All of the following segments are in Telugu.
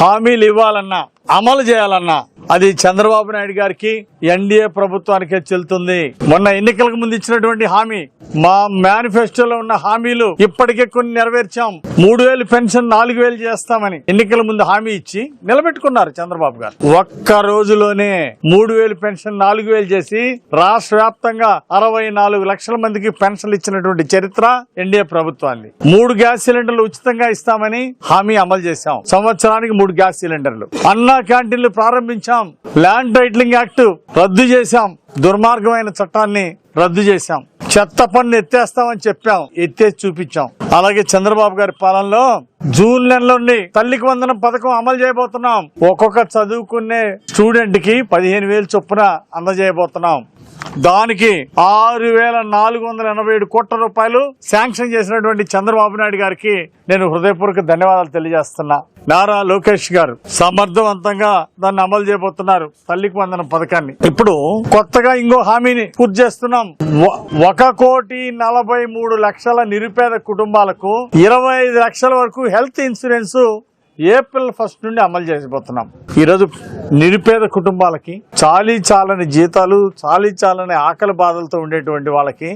హామీలు ఇవ్వాలన్నా అమలు చేయాలన్నా. అది చంద్రబాబు నాయుడు గారికి ఎన్డీఏ ప్రభుత్వానికే చెల్లుతుంది. మొన్న ఎన్నికలకు ముందు ఇచ్చినటువంటి హామీ మా మేనిఫెస్టోలో ఉన్న హామీలు ఇప్పటికే కొన్ని నెరవేర్చాం. మూడు వేలు పెన్షన్ నాలుగు వేలు చేస్తామని ఎన్నికల ముందు హామీ ఇచ్చి నిలబెట్టుకున్నారు చంద్రబాబు గారు. ఒక్క రోజులోనే మూడు వేలు పెన్షన్ నాలుగు వేలు చేసి రాష్ట్ర వ్యాప్తంగా అరవై నాలుగు లక్షల మందికి పెన్షన్లు ఇచ్చినటువంటి చరిత్ర ఎన్డీఏ ప్రభుత్వాన్ని మూడు గ్యాస్ సిలిండర్లు ఉచితంగా ఇస్తామని హామీ అమలు చేశాం. సంవత్సరానికి మూడు గ్యాస్ సిలిండర్లు. అన్నా క్యాంటీన్లు ప్రారంభించాం. ల్యాండ్ టైటిలింగ్ యాక్ట్ రద్దు చేశాం. దుర్మార్గమైన చట్టాన్ని రద్దు చేశాం. చెత్త పన్ను ఎత్తేస్తామని చెప్పాం. ఎత్తేసి చూపించాం. అలాగే చంద్రబాబు గారి పాలనలో జూన్ నెలలోని తల్లికి వందనం పథకం అమలు చేయబోతున్నాం. ఒక్కొక్క చదువుకునే స్టూడెంట్కి పదిహేను వేలు చొప్పున అందజేయబోతున్నాం. దానికి ఆరు వేల నాలుగు వందల ఎనభై ఏడు కోట్ల రూపాయలు శాంక్షన్ చేసినటువంటి చంద్రబాబు నాయుడు గారికి నేను హృదయపూర్వక ధన్యవాదాలు తెలియజేస్తున్నా. నారా లోకేష్ గారు సమర్థవంతంగా దాన్ని అమలు చేయబోతున్నారు తల్లికి వందన పథకాన్ని. ఇప్పుడు కొత్త కొత్తగా ఇంకో హామీని పూర్తి చేస్తున్నాం. ఒక కోటి నలభై మూడు లక్షల నిరుపేద కుటుంబాలకు ఇరవై ఐదు లక్షల వరకు హెల్త్ ఇన్సూరెన్స్ ఏప్రిల్ ఫస్ట్ నుండి అమలు చేయబోతున్నాం ఈరోజు నిరుపేద కుటుంబాలకి చాలీ చాలని జీతాలు చాలీ చాలని ఆకలి బాధలతో ఉండేటువంటి వాళ్ళకి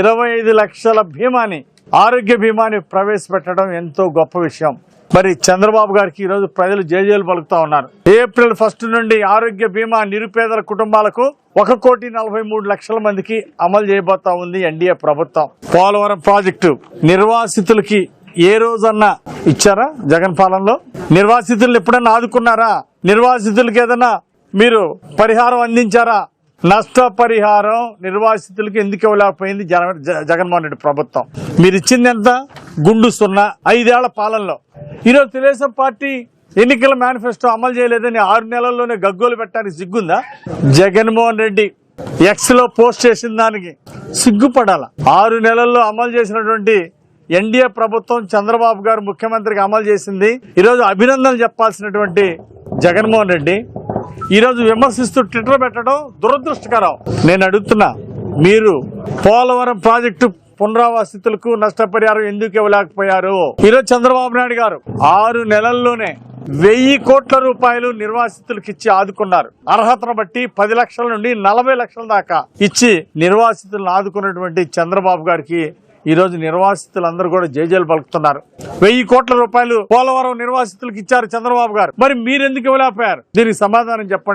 ఇరవై ఐదు లక్షల బీమాని ఆరోగ్య బీమాని ప్రవేశపెట్టడం ఎంతో గొప్ప విషయం. మరి చంద్రబాబు గారికి ఈరోజు ప్రజలు జేజేలు పలుకుతా ఉన్నారు. ఏప్రిల్ ఫస్ట్ నుండి ఆరోగ్య బీమా నిరుపేదల కుటుంబాలకు ఒక కోటి నలభై మూడు లక్షల మందికి అమలు చేయబోతా ఉంది ఎన్డీఏ ప్రభుత్వం. పోలవరం ప్రాజెక్టు నిర్వాసితులకి ఏ రోజన్నా ఇచ్చారా జగన్ పాలనలో? నిర్వాసితులను ఎప్పుడన్నా ఆదుకున్నారా? నిర్వాసితులకి ఏదన్నా మీరు పరిహారం అందించారా? నష్టపరిహారం నిర్వాసితులకి ఎందుకు ఇవ్వలేకపోయింది జన- జ- జగన్మోహన్ రెడ్డి ప్రభుత్వం. మీరు ఇచ్చింది ఎంత? గుండు సున్నా. ఐదేళ్ళ పాలనలో ఈరోజు తెలుగుదేశం పార్టీ ఎన్నికల మేనిఫెస్టో అమలు చేయలేదని ఆరు నెలల్లోనే గగ్గోలు పెట్టడానికి సిగ్గుందా? జగన్మోహన్ రెడ్డి ఎక్స్లో పోస్ట్ చేసిన దానికి సిగ్గుపడాల? ఆరు నెలల్లో అమలు చేసినటువంటి ఎన్డీఏ ప్రభుత్వం చంద్రబాబు గారు ముఖ్యమంత్రిగా అమలు చేసింది. ఈరోజు అభినందనలు చెప్పాల్సినటువంటి జగన్మోహన్ రెడ్డి. ఈరోజు విమర్శిస్తూ ట్విట్టర్ పెట్టడం దురదృష్టకరం. నేను అడుగుతున్నా మీరు పోలవరం ప్రాజెక్టు పునరావాసితులకు నష్టపరిహారం ఎందుకు ఇవ్వలేకపోయారు? ఈరోజు చంద్రబాబు నాయుడు గారు ఆరు నెలల్లోనే వెయ్యి కోట్ల రూపాయలు నిర్వాసితులకు ఇచ్చి ఆదుకున్నారు. అర్హతను బట్టి పది లక్షల నుండి నలభై లక్షల దాకా ఇచ్చి నిర్వాసితులను ఆదుకున్నటువంటి చంద్రబాబు గారికి ఈరోజు నిర్వాసితులందరూ కూడా జేజేలు పలుకుతున్నారు. వెయ్యి కోట్ల రూపాయలు పోలవరం నిర్వాసితులకు ఇచ్చారు చంద్రబాబు గారు. మరి మీరెందుకు ఇవ్వలేకపోయారు? దీనికి సమాధానం చెప్పండి.